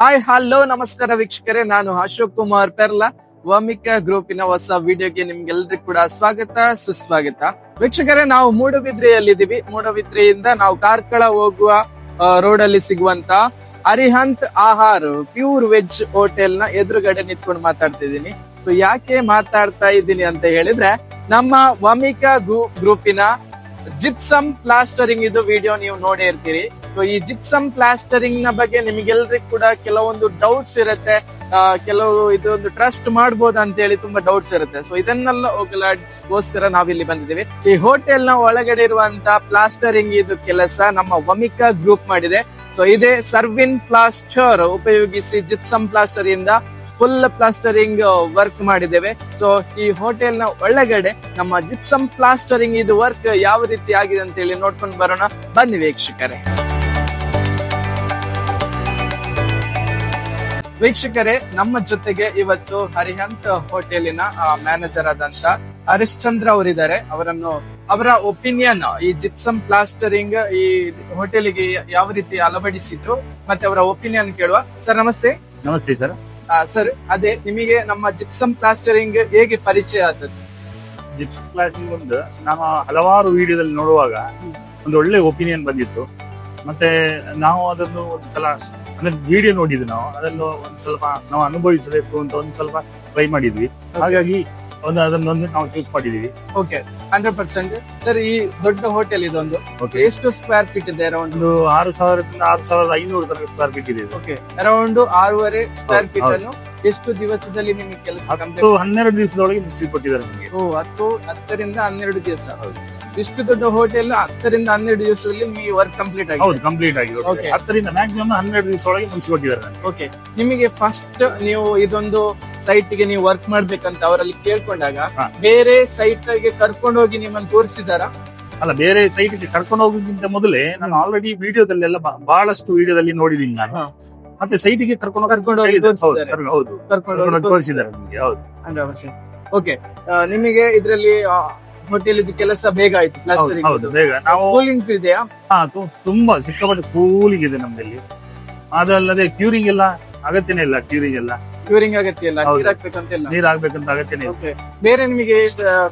Hi hello ನಮಸ್ಕಾರ ವೀಕ್ಷಕರೇ. ನಾನು ಅಶೋಕ್ ಕುಮಾರ್ ಪೆರ್ಲಾ. ವಾಮಿಕ ಗ್ರೂಪಿನ ಹೊಸ ವಿಡಿಯೋಗೆ ನಿಮ್ಗೆಲ್ರಿಗೂ ಕೂಡ ಸ್ವಾಗತ, ಸುಸ್ವಾಗತ. ವೀಕ್ಷಕರೇ, ನಾವು ಮೂಡಬಿದ್ರೆಯಲ್ಲಿದ್ದೀವಿ. ಮೂಡುಬಿದ್ರೆಯಿಂದ ನಾವು ಕಾರ್ಕಳ ಹೋಗುವ ರೋಡ್ ಅಲ್ಲಿ ಸಿಗುವಂತ ಅರಿಹಂತ್ ಆಹಾರ, ಪ್ಯೂರ್ ವೆಜ್ ಹೋಟೆಲ್ನ ಎದುರುಗಡೆ ನಿಂತ್ಕೊಂಡು ಮಾತಾಡ್ತಿದ್ದೀನಿ. ಸೊ ಯಾಕೆ ಮಾತಾಡ್ತಾ ಇದ್ದೀನಿ ಅಂತ ಹೇಳಿದ್ರೆ, ನಮ್ಮ ವಾಮಿಕ ಗ್ರೂಪಿನ ಜಿಪ್ಸಮ್ ಪ್ಲಾಸ್ಟರಿಂಗ್ ಇದು ವಿಡಿಯೋ ನೀವು ನೋಡೇ ಇರ್ತೀರಿ. ಸೊ ಈ ಜಿಪ್ಸಮ್ ಪ್ಲಾಸ್ಟರಿಂಗ್ನ ಬಗ್ಗೆ ನಿಮ್ಗೆಲ್ರಿಗೂ ಕೂಡ ಕೆಲವೊಂದು ಡೌಟ್ಸ್ ಇರುತ್ತೆ. ಕೆಲವು ಇದೊಂದು ಟ್ರಸ್ಟ್ ಮಾಡ್ಬೋದು ಅಂತ ಹೇಳಿ ತುಂಬಾ ಡೌಟ್ಸ್ ಇರುತ್ತೆ. ಸೊ ಇದನ್ನೆಲ್ಲ ಹೋಗಲಾಡ್ಸ್ಗೋಸ್ಕರ ನಾವಿಲ್ಲಿ ಬಂದಿದ್ದೀವಿ. ಈ ಹೋಟೆಲ್ನ ಒಳಗಡೆ ಇರುವಂತ ಪ್ಲಾಸ್ಟರಿಂಗ್ ಇದು ಕೆಲಸ ನಮ್ಮ ವಮಿಕಾ ಗ್ರೂಪ್ ಮಾಡಿದೆ. ಸೊ ಇದೇ ಸರ್ವಿನ್ ಪ್ಲಾಸ್ಟರ್ ಉಪಯೋಗಿಸಿ ಜಿಪ್ಸಮ್ ಪ್ಲಾಸ್ಟರ್ ಇಂದ ಫುಲ್ ಪ್ಲಾಸ್ಟರಿಂಗ್ ವರ್ಕ್ ಮಾಡಿದ್ದೇವೆ. ಸೊ ಈ ಹೋಟೆಲ್ನ ಒಳಗಡೆ ನಮ್ಮ ಜಿಪ್ಸಮ್ ಪ್ಲಾಸ್ಟರಿಂಗ್ ಇದು ವರ್ಕ್ ಯಾವ ರೀತಿ ಆಗಿದೆ ಅಂತ ಹೇಳಿ ನೋಡ್ಕೊಂಡು ಬರೋಣ. ಬನ್ನಿ ವೀಕ್ಷಕರೇ. ವೀಕ್ಷಕರೇ, ನಮ್ಮ ಜೊತೆಗೆ ಇವತ್ತು ಹರಿಹಂತ್ ಹೋಟೆಲಿನ ಮ್ಯಾನೇಜರ್ ಆದಂತ ಹರಿಶ್ಚಂದ್ರ ಅವರಿದ್ದಾರೆ. ಅವರನ್ನು ಅವರ ಒಪಿನಿಯನ್ ಈ ಜಿಪ್ಸಮ್ ಪ್ಲಾಸ್ಟರಿಂಗ್ ಈ ಹೋಟೆಲಿಗೆ ಯಾವ ರೀತಿ ಅಳವಡಿಸಿದ್ರು, ಮತ್ತೆ ಅವರ ಒಪಿನಿಯನ್ ಕೇಳುವ. ಸರ್ ನಮಸ್ತೆ. ನಮಸ್ತೆ ಸರ್ ಸರ್ ಅದೇ ನಿಮಗೆ ನಮ್ಮ ಜಿಪ್ಸಮ್ ಪ್ಲಾಸ್ಟರಿಂಗ್ ಹೇಗೆ ಪರಿಚಯ ಆದದ್ದು? ಜಿಪ್ಸಮ್ ಪ್ಲಾಸ್ಟರಿಂಗ್ ಒಂದು ನಾವು ಹಲವಾರು ವಿಡಿಯೋದಲ್ಲಿ ನೋಡುವಾಗ ಒಂದು ಒಳ್ಳೆ ಒಪಿನಿಯನ್ ಬಂದಿತ್ತು. ಮತ್ತೆ ನಾವು ಅದನ್ನು ಒಂದು ಸಲ ಅಂದ್ರೆ ವಿಡಿಯೋ ನೋಡಿದ್ವಿ ನಾವು ಅದನ್ನು ಒಂದು ಸ್ವಲ್ಪ ನಾವು ಅನುಭವಿಸಬೇಕು ಅಂತ ಒಂದು ಸ್ವಲ್ಪ ಟ್ರೈ ಮಾಡಿದ್ವಿ. ಹಾಗಾಗಿ ಒಂದು ಅದನ್ನೊಂದು ನಾವು ಚೂಸ್ ಮಾಡಿದೀವಿ. ಓಕೆ ಹಂಡ್ರೆಡ್ ಪರ್ಸೆಂಟ್ ಸರ್ ಈ ದೊಡ್ಡ ಹೋಟೆಲ್ ಇದೊಂದು ಓಕೆ ಎಷ್ಟು ಸ್ಕ್ವೇರ್ ಫೀಟ್ ಇದೆ? ಅರೌಂಡ್ ಒಂದು ಆರು ಸಾವಿರದಿಂದ ಆರು ಸಾವಿರದ ಐನೂರು ತನಕ ಸ್ಕ್ವೇರ್ ಫೀಟ್ ಇದೆ ಇದು. ಓಕೆ ಅರೌಂಡ್ ಆರೂವರೆ ಸ್ಕ್ವೇರ್ ಹೌದು, ಫೀಟ್ ಹೌದು. ಅನ್ನು ಎಷ್ಟು ದಿವಸದಲ್ಲಿ ನಿಮಗೆ ಕೆಲಸ ಹತ್ತು ಹನ್ನೆರಡು ದಿವಸದೊಳಗೆ ಮುಗಿಸಿ ಕೊಟ್ಟಿದ್ದಾರೆ ನಮಗೆ. ಓ ಹತ್ತು ಹತ್ತರಿಂದ ಹನ್ನೆರಡು ದಿವಸ. ಇಷ್ಟು ದೊಡ್ಡ ಹೋಟೆಲ್ ಹತ್ತರಿಂದ ಹನ್ನೆರಡು ದಿವಸದಲ್ಲಿ ನಿಮಗೆ ವರ್ಕ್ ಕಂಪ್ಲೀಟ್ ಹೌದು ಆಗಿದೆ ಕಂಪ್ಲೀಟ್ ಆಗಿದೆ. ಓಕೆ ಹತ್ತರಿಂದ ಮ್ಯಾಕ್ಸಿಮಮ್ ಹನ್ನೆರಡು ದಿವಸ ಮುಗಿಸಿ ಕೊಟ್ಟಿದ್ದಾರೆ. ನನಗೆ ಓಕೆ ನಿಮಗೆ ಫಸ್ಟ್ ನೀವು ಇದೊಂದು ಸೈಟ್ಗೆ ನೀವು ವರ್ಕ್ ಮಾಡ್ಬೇಕಂತ ಅವರಲ್ಲಿ ಕೇಳ್ಕೊಂಡಾಗ ಹಾ. ಬೇರೆ ಸೈಟ್ಗೆ ಕರ್ಕೊಂಡು ಹೋಗಿ ನಿಮ್ಮನ್ನು ತೋರಿಸಿದಾರ ಅಲ್ಲ ಬೇರೆ ಸೈಟ್ಗೆ ಕರ್ಕೊಂಡು ಹೋಗೋಕ್ಕಿಂತ ಮೊದಲೇ ನಾನು ಆಲ್ರೆಡಿ ವಿಡಿಯೋದಲ್ಲೆಲ್ಲ ಬಾ- ಬಹಳಷ್ಟು ವಿಡಿಯೋದಲ್ಲಿ ನೋಡಿದೀನಿ ನಾನು. ಹಾ. ಮತ್ತೆ ಸೈಟ್ಗೆ ಕರ್ಕೊಂಡು ಕರ್ಕೊಂಡು ಹೋಗಿ. ಹೌದು, ತೋರಿಸಿದ್ದಾರೆ. ಕರ್ಕೊಂಡು- ಹೌದು ಕರ್ಕೊಂಡು ಕರ್ಕೊಂಡು ಹೋಗಿ ತೋರಿಸಿದ್ದಾರೆ ಹೌದು. ಓಕೆ ನಿಮಗೆ ಇದರಲ್ಲಿ ಹೋಟೆಲ್ ಕೆಲಸ ಬೇಗ ಆಯ್ತು ಹೌದು ಹೌದು ಬೇಗ. ನಾವು ಕೂಲಿಂಗ್ ಇದೆಯಾ? ಹಾ, ತು- ತುಂಬಾ ಸಿಕ್ಕಾಪಟ್ಟೆ ಕೂಲಿಂಗ್ ಇದೆ ನಮ್ಮಲ್ಲಿ ಅದಲ್ಲದೆ ಕ್ಯೂರಿಂಗ್ ಎಲ್ಲ ಅಗತ್ಯನೇ ಇಲ್ಲ ಕ್ಯೂರಿಂಗ್ ಎಲ್ಲ. ಕ್ಯೂರಿಂಗ್ ಅಗತ್ಯ ಇಲ್ಲ ಹೌದು. ನೀರ್ ನೀರಾಗ್ಬೇಕಂತ ನೀರ್ ಆಗ್ಬೇಕಂತ ಅಗತ್ಯನೇ ಇಲ್ಲ. ಬೇರೆ ನಿಮಗೆ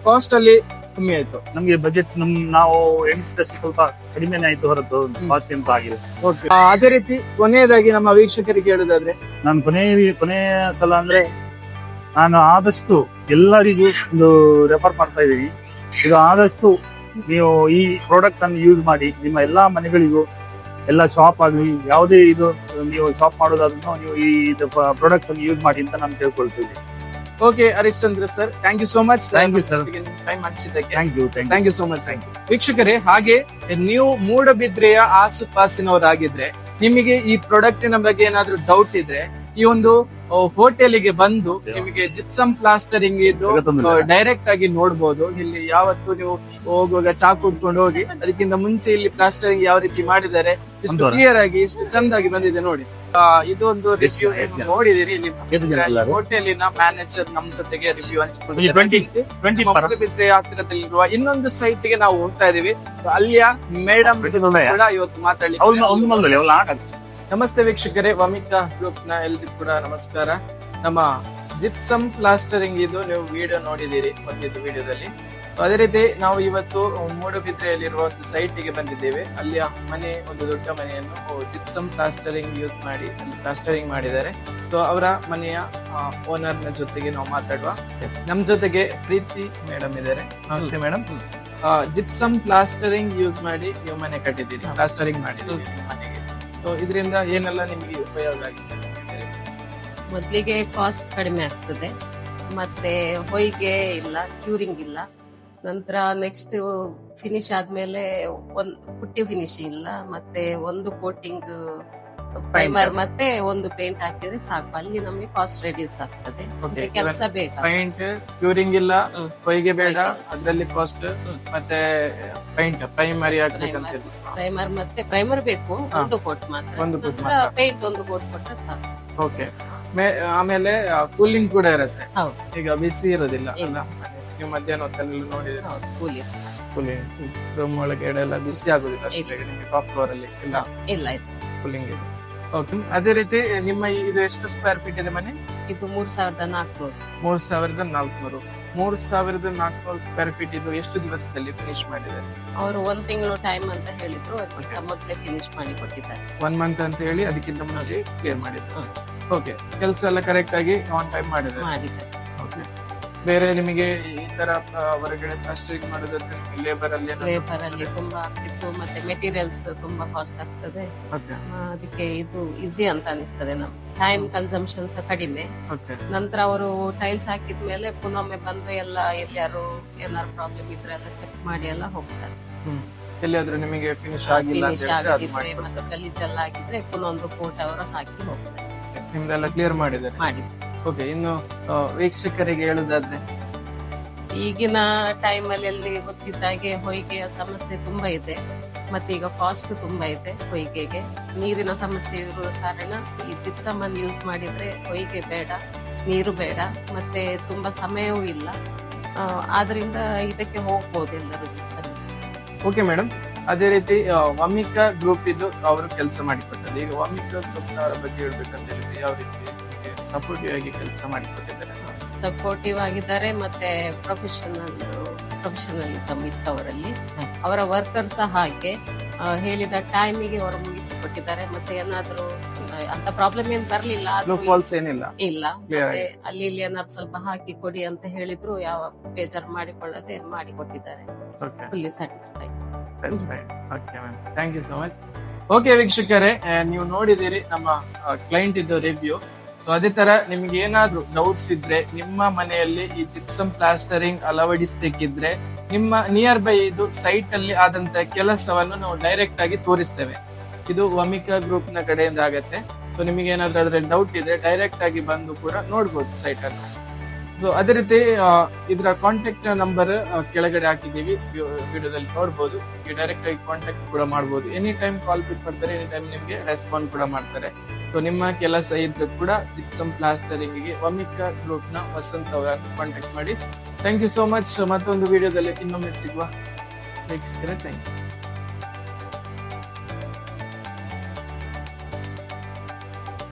ಕಾಸ್ಟ್ ಅಲ್ಲಿ ಕಮ್ಮಿ ಆಯ್ತು. ನಮ್ಗೆ ಬಜೆಟ್ ನಮ್ ನಾವು ಎಣಿಸಿದಷ್ಟು ಸ್ವಲ್ಪ ಕಡಿಮೆನೇ ಆಯ್ತು ಹೊರತು ಕಾಸ್ಟ್ ಎಂತ ಆಗಿದೆ ಅದೇ ರೀತಿ ಕೊನೆಯದಾಗಿ ನಮ್ಮ ವೀಕ್ಷಕರಿಗೆ ಹೇಳುದಾದ್ರೆ? ನಾನು ಕೊನೆ ಕೊನೆಯ ಸಲ ಅಂದ್ರೆ ನಾನು ಆದಷ್ಟು ಎಲ್ಲರಿಗೂ ಒಂದು ರೆಫರ್ ಮಾಡ್ತಾ ಇದ್ದೀವಿ. ಈಗ ಆದಷ್ಟು ನೀವು ಈ ಪ್ರಾಡಕ್ಟ್ಸ್ ಅನ್ನು ಯೂಸ್ ಮಾಡಿ ನಿಮ್ಮ ಎಲ್ಲಾ ಮನೆಗಳಿಗೂ ಎಲ್ಲ ಶಾಪ್ ಆಗಲಿ ಯಾವುದೇ ಇದು ನೀವು ಶಾಪ್ ಮಾಡೋದಾದ್ರೂ ನೀವು ಈ ಪ್ರಾಡಕ್ಟ್ ಅನ್ನು ಯೂಸ್ ಮಾಡಿ ಅಂತ ನಾನು ಕೇಳ್ಕೊಳ್ತೀನಿ. Okay Harishchandra sir thank you so much thank you sir time ಹಂಚಿದ್ದಕ್ಕೆ thank you thank thank you so much thank you ವೀಕ್ಷಕರೇ ಹಾಗೆ ನೀವು ಮೂಡಬಿದ್ರೆಯ ಆಸುಪಾಸಿನವರಾಗಿದ್ರೆ ನಿಮಗೆ ಈ ಪ್ರಾಡಕ್ಟಿನ ಬಗ್ಗೆ ಏನಾದ್ರೂ ಡೌಟ್ ಇದ್ರೆ ಈ ಒಂದು ಹೋಟೆಲಿಗೆ ಬಂದು ನಿಮಗೆ ಜಿಪ್ಸಮ್ ಪ್ಲಾಸ್ಟರಿಂಗ್ ಇದು ಡೈರೆಕ್ಟ್ ಆಗಿ ನೋಡ್ಬೋದು. ಇಲ್ಲಿ ಯಾವತ್ತು ನೀವು ಹೋಗುವಾಗ ಚಾಕು ಉಟ್ಕೊಂಡು ಹೋಗಿ ಅದಕ್ಕಿಂತ ಮುಂಚೆ ಇಲ್ಲಿ ಪ್ಲಾಸ್ಟರಿಂಗ್ ಯಾವ ರೀತಿ ಮಾಡಿದ್ದಾರೆ ಇಷ್ಟು ಕ್ಲಿಯರ್ ಆಗಿ ಇಷ್ಟು ಚಂದಾಗಿ ಬಂದಿದೆ ನೋಡಿ. ಇದೊಂದು ಇದು ಒಂದು ರಿವ್ಯೂ ನೋಡಿದಿರಿ ಇಲ್ಲಿ ಹೋಟೆಲಿನ ಮ್ಯಾನೇಜರ್ ನಮ್ ಜೊತೆಗೆ ರಿವ್ಯೂ ಹಂಚಿಕೊಂಡಿದ್ದೆ 20 ಟ್ವೆಂಟಿ ಪರ್. ಹತ್ತಿರದಲ್ಲಿರುವ ಇನ್ನೊಂದು ಸೈಟ್ಗೆ ನಾವು ಹೋಗ್ತಾ ಇದೀವಿ. ಅಲ್ಲಿಯ ಮೇಡಮ್. ಕೂಡ ಇವತ್ತು ಮಾತಾಡ್ಲಿಕ್ಕೆ ನಮಸ್ತೆ ವೀಕ್ಷಕರೇ ವಮಿಕಾ ಗ್ರೂಪ್ನ ಎಲ್ರಿಗೂ ಕೂಡ ನಮಸ್ಕಾರ. ನಮ್ಮ ಜಿಪ್ಸಮ್ ಪ್ಲಾಸ್ಟರಿಂಗ್ ಇದು ನೀವು ವಿಡಿಯೋ ನೋಡಿದ್ದೀರಿ ಬಂದಿದ್ದು ವಿಡಿಯೋದಲ್ಲಿ ಅದೇ ರೀತಿ ನಾವು ಇವತ್ತು ಮೂಡಬಿದ್ರೆಯಲ್ಲಿರುವ ಒಂದು ಸೈಟ್ಗೆ ಬಂದಿದ್ದೇವೆ. ಅಲ್ಲಿಯ ಮನೆ ಒಂದು ದೊಡ್ಡ ಮನೆಯನ್ನು ಜಿಪ್ಸಮ್ ಪ್ಲಾಸ್ಟರಿಂಗ್ ಯೂಸ್ ಮಾಡಿ ಅಲ್ಲಿ ಪ್ಲಾಸ್ಟರಿಂಗ್ ಮಾಡಿದ್ದಾರೆ. ಸೊ ಅವರ ಮನೆಯ ಓನರ್ನ ಜೊತೆಗೆ ನಾವು ಮಾತಾಡುವ. ನಮ್ ಜೊತೆಗೆ ಪ್ರೀತಿ ಮೇಡಮ್ ಇದ್ದಾರೆ. ನಮಸ್ತೆ ಮೇಡಮ್. ಜಿಪ್ಸಮ್ ಪ್ಲಾಸ್ಟರಿಂಗ್ ಯೂಸ್ ಮಾಡಿ ನೀವು ಮನೆ ಕಟ್ಟಿದ್ದೀರಿ. ಪ್ಲಾಸ್ಟರಿಂಗ್ ಮಾಡಿದ್ದೀರಿ ಮನೆಗೆ ಸೊ ಇದರಿಂದ ಏನೆಲ್ಲ ನಿಮಗೆ ಉಪಯೋಗ ಆಗಿದೆ ಮೊದಲಿಗೆ ಕಾಸ್ಟ್ ಕಡಿಮೆ ಆಗ್ತದೆ. ಮತ್ತೆ ಹೊಯ್ಗೆ ಇಲ್ಲ ಕ್ಯೂರಿಂಗ್ ಇಲ್ಲ. ನಂತರ ನೆಕ್ಸ್ಟ್ ಫಿನಿಶ್ ಆದ್ಮೇಲೆ ಒಂದ್ ಪುಟ್ಟಿ ಫಿನಿಶ್ ಇಲ್ಲ. ಮತ್ತೆ ಒಂದು ಕೋಟಿಂಗ್ ಪ್ರೈಮರ್ ಮತ್ತೆ ಒಂದು ಪೇಂಟ್ ಹಾಕಿದ್ರೆ ಸಾಕು. ಅಲ್ಲಿ ನಮಗೆ ಕಾಸ್ಟ್ ರೆಡ್ಯೂಸ್ ಆಗ್ತದೆ. ಕೆಲಸ ಬೇಕು ಪೈಂಟ್ ಕ್ಯೂರಿಂಗ್ ಇಲ್ಲ ಹೊಯ್ಗೆ ಬೇಡ ಅದರಲ್ಲಿ ಕಾಸ್ಟ್. ಮತ್ತೆ ಪೈಂಟ್ ಪ್ರೈಮರಿ ಹಾಕ್ಬೇಕಂತ ಪ್ರೈಮರ್ ಮತ್ತೆ ಪ್ರೈಮರ್ ಬೇಕು ಒಂದು ಕೋಟ್ ಮಾತ್ರ. ಒಂದು ಕೋಟ್ ಮಾತ್ರ. ಪೇಂಟ್ ಒಂದು ಕೋಟ್ ಕೊಟ್ರೆ ಸಾಕು. ಓಕೆ ಆಮೇಲೆ ಕೂಲಿಂಗ್ ಕೂಡ ಇರುತ್ತೆ. ಹೌದು. ಈಗ ಬಿಸಿ ಇರೋದಿಲ್ಲ. ಅಲ್ಲ? ನೀವು ಮಧ್ಯಾಹ್ನ ಹೊತ್ತಲ್ಲಿ ನೋಡಿದ್ರೆ ಹೌದು ಕೂಲಿ ಕೂಲಿಂಗ್ ರೂಮ್ ಒಳಗಡೆ ಎಲ್ಲ ಬಿಸಿ ಆಗುದಿಲ್ಲ ಅಷ್ಟೇ ನಿಮಗೆ ಟಾಪ್ ಫ್ಲೋರ್ ಅಲ್ಲಿ ಇಲ್ಲ? ಇಲ್ಲ ಇಲ್ಲ. ಕೂಲಿಂಗ್ ಇದೆ. ಓಕೆ ಅದೇ ರೀತಿ ನಿಮ್ಮ ಈ- ಇದು ಎಷ್ಟು ಸ್ಕ್ವೇರ್ ಫೀಟ್ ಇದೆ ಮನೆ? ಇದು ಮೂರ್ ಸಾವಿರದ ನಾಲ್ಕು ಮೂರ್ ಸಾವಿರದ ನಾಲ್ಕುನೂರು. ಮೂರ್ ಸಾವಿರದ ನಾಲ್ಕು ಸ್ಕ್ವೇರ್ ಫೀಟ್ ಇದು ಎಷ್ಟು ದಿವಸದಲ್ಲಿ ಫಿನಿಶ್ ಮಾಡಿದ್ದಾರೆ ಅವರು ಒಂದ್ ತಿಂಗಳು ಟೈಮ್ ಅಂತ ಹೇಳಿದ್ರು ಅದಕ್ಕಿಂತ ಮೊದಲೇ ಫಿನಿಶ್ ಮಾಡಿ ಕೊಟ್ಟಿದ್ದಾರೆ. ಒನ್ ಮಂತ್ ಅಂತ ಹೇಳಿ ಅದಕ್ಕಿಂತ ಮುಂಚೆ ಕ್ಲಿಯರ್ ಮಾಡಿದ್ರು ಓಕೆ ಕೆಲಸ ಎಲ್ಲ ಕರೆಕ್ಟ್ ಆಗಿ ಆನ್ ಟೈಮ್ ಮಾಡಿದ್ದಾರೆ. ಮಾಡಿದ್ದಾರೆ. ಓಕೆ ಬೇರೆ ನಿಮಗೆ ಈ ತರ ಹೊರಗಡೆ ಪ್ಲಾಸ್ಟಿಕ್ ಮಾಡೋದಾದ್ರೆ ಲೇಬರ್ ಅಲ್ಲಿ ಲೇಬರ್ ಅಲ್ಲಿ ತುಂಬಾ ಆಗ್ತಿತ್ತು ಮತ್ತೆ ಮೆಟೀರಿಯಲ್ಸ್ ತುಂಬಾ ಕಾಸ್ಟ್ ಆಗ್ತದೆ. ಅದಕ್ಕೆ ಇದು ಈಸಿ ಅಂತ ಅನಿಸ್ತದೆ ನಮ್ಗೆ. ಟೈಮ್ ಕನ್ಸಂಪ್ಷನ್ ಸಹ ಕಡಿಮೆ. ನಂತರ ಅವರು ಟೈಲ್ಸ್ ಹಾಕಿದ್ಮೇಲೆ ಪುನೊಮ್ಮೆ ಬಂದು ಎಲ್ಲ ಎಲ್ಲಿಯಾರು ಏನಾರು ಪ್ರಾಬ್ಲಮ್ ಇದ್ರೆ ಎಲ್ಲ ಚೆಕ್ ಮಾಡಿ ಎಲ್ಲ ಹೋಗ್ತಾರೆ. ಎಲ್ಲಿಯಾದ್ರೂ ನಿಮಗೆ ಫಿನಿಶ್ ಆಗಿಲ್ಲ ಆಗಿದ್ರೆ. ಮತ್ತೆ ಗಲೀಜೆಲ್ಲ ಆಗಿದ್ರೆ ಪುನಃ ಒಂದು ಕೋಟ್ ಅವರು ಹಾಕಿ ಹೋಗ್ತಾರೆ. ನಿಮ್ದೆಲ್ಲ ಕ್ಲಿಯರ್ ಮಾಡಿದ್ದಾರೆ. ಮಾಡಿದ್ದಾರೆ. ಓಕೆ ಇನ್ನು ವೀಕ್ಷಕರಿಗೆ ಹೇಳುದಾದ್ರೆ ಈಗಿನ ಟೈಮ್ ಅಲ್ಲಿ ಗೊತ್ತಿದ್ದ ಗೊತ್ತಿದ್ದಾಗೆ ಹೊಯ್ಗೆಯ ಸಮಸ್ಯೆ ತುಂಬಾ ಇದೆ. ಮತ್ತೆ ಈಗ ಕಾಸ್ಟ್ ತುಂಬಾ ಇದೆ ಹೊಯ್ಗೆಗೆ. ನೀರಿನ ಸಮಸ್ಯೆ ಇರುವ ಕಾರಣ ಈ ಜಿಪ್ಸಮ್ ಅನ್ನು ಯೂಸ್ ಮಾಡಿದ್ರೆ ಹೊಯ್ಗೆ ಬೇಡ ನೀರು ಬೇಡ ಮತ್ತೆ ತುಂಬಾ ಸಮಯವೂ ಇಲ್ಲ. ಆದ್ರಿಂದ ಇದಕ್ಕೆ ಹೋಗ್ಬೋದು ಎಲ್ಲರೂ ಓಕೆ ಮೇಡಮ್ ಅದೇ ರೀತಿ ವಾಮಿಕಾ ಗ್ರೂಪ್ ಇದು ಅವರು ಕೆಲಸ ಮಾಡಿಕೊಟ್ಟದ್ದು. ಈಗ ವಮಿಕಾ ಗ್ರೂಪ್ ಅವರ ಬಗ್ಗೆ ಹೇಳ್ಬೇಕಂತ ಹೇಳಿದ್ರೆ ಯಾವ ರೀತಿ? ಸಪೋರ್ಟಿವ್ ಆಗಿ ಕೆಲಸ ಮಾಡಿಕೊಟ್ಟಿದ್ದಾರೆ. ಸಪೋರ್ಟಿವ್ ಆಗಿದ್ದಾರೆ ಮತ್ತೆ ಪ್ರೊಫೆಷನಲ್ ಪ್ರೊಫೆಷನಲಿಸಮ್ ಇತ್ತು ಅವರಲ್ಲಿ. ಅವರ ವರ್ಕರ್ ಸಹ ಹಾಗೆ ಹೇಳಿದ ಟೈಮಿಗೆ ಅವರು ಮುಗಿಸಿಕೊಟ್ಟಿದ್ದಾರೆ. ಮತ್ತೆ ಏನಾದ್ರು ಅಂತ ಪ್ರಾಬ್ಲಮ್ ಏನ್ ಬರ್ಲಿಲ್ಲ ಏನಿಲ್ಲ. ಇಲ್ಲ. ಅಲ್ಲಿ ಇಲ್ಲಿ ಏನಾದ್ರು ಸ್ವಲ್ಪ ಹಾಕಿ ಕೊಡಿ ಅಂತ ಹೇಳಿದ್ರು ಯಾವ ಬೇಜಾರು ಮಾಡಿಕೊಳ್ಳದೆ ಮಾಡಿಕೊಟ್ಟಿದ್ದಾರೆ. Fully satisfy thank you so much okay ವೀಕ್ಷಕರೇ ನೀವು ನೋಡಿದಿರಿ ನಮ್ಮ ಕ್ಲೈಂಟ್ ಇದ್ದು ರಿವ್ಯೂ ಸೊ ಅದೇ ತರ ನಿಮ್ಗೆ ಏನಾದ್ರೂ ಡೌಟ್ಸ್ ಇದ್ರೆ ನಿಮ್ಮ ಮನೆಯಲ್ಲಿ ಈ ಜಿಪ್ಸಮ್ ಪ್ಲಾಸ್ಟರಿಂಗ್ ಅಳವಡಿಸಬೇಕಿದ್ರೆ ನಿಮ್ಮ ನಿಯರ್ ಬೈ ಇದು ಸೈಟ್ ಅಲ್ಲಿ ಆದಂತ ಕೆಲಸವನ್ನು ನಾವು ಡೈರೆಕ್ಟ್ ಆಗಿ ತೋರಿಸ್ತೇವೆ. ಇದು ವಮಿಕಾ ಗ್ರೂಪ್ನ ಕಡೆಯಿಂದ ಆಗತ್ತೆ. ಸೊ ನಿಮಗೆ ಏನಾದ್ರೂ ಅದ್ರ ಡೌಟ್ ಇದ್ರೆ ಡೈರೆಕ್ಟ್ ಆಗಿ ಬಂದು ಕೂಡ ನೋಡ್ಬೋದು ಸೈಟ್ ಅನ್ನು. ಸೊ ಅದೇ ರೀತಿ ಇದರ ಕಾಂಟ್ಯಾಕ್ಟ್ ನಂಬರ್ ಕೆಳಗಡೆ ಹಾಕಿದೀವಿ ವಿಡಿಯೋದಲ್ಲಿ ನೋಡ್ಬೋದು. ಡೈರೆಕ್ಟ್ ಆಗಿ ಕಾಂಟ್ಯಾಕ್ಟ್ ಕೂಡ ಮಾಡ್ಬೋದು. ಎನಿ ಟೈಮ್ ಕಾಲ್ ಪಿಕ್ ಮಾಡ್ತಾರೆ ಎನಿ ಟೈಮ್ ನಿಮ್ಗೆ ರೆಸ್ಪಾಂಡ್ ಕೂಡ ಮಾಡ್ತಾರೆ. ಸೊ ನಿಮ್ಮ ಕೆಲಸ ಇದ್ರೆ ಕೂಡ ಜಿಪ್ಸಮ್ ಪ್ಲಾಸ್ಟರಿಂಗ್ಗೆ ಒಮಿಕಾ ಗ್ರೂಪ್ನ ವಸಂತ್ ಅವರನ್ನು ಕಾಂಟ್ಯಾಕ್ಟ್ ಮಾಡಿ. ಥ್ಯಾಂಕ್ ಯು ಸೋ ಮಚ್ ಮತ್ತೊಂದು ವಿಡಿಯೋದಲ್ಲಿ ಇನ್ನೊಮ್ಮೆ ಸಿಗುವ ವೀಕ್ಷಕರೇ ಥ್ಯಾಂಕ್ ಯು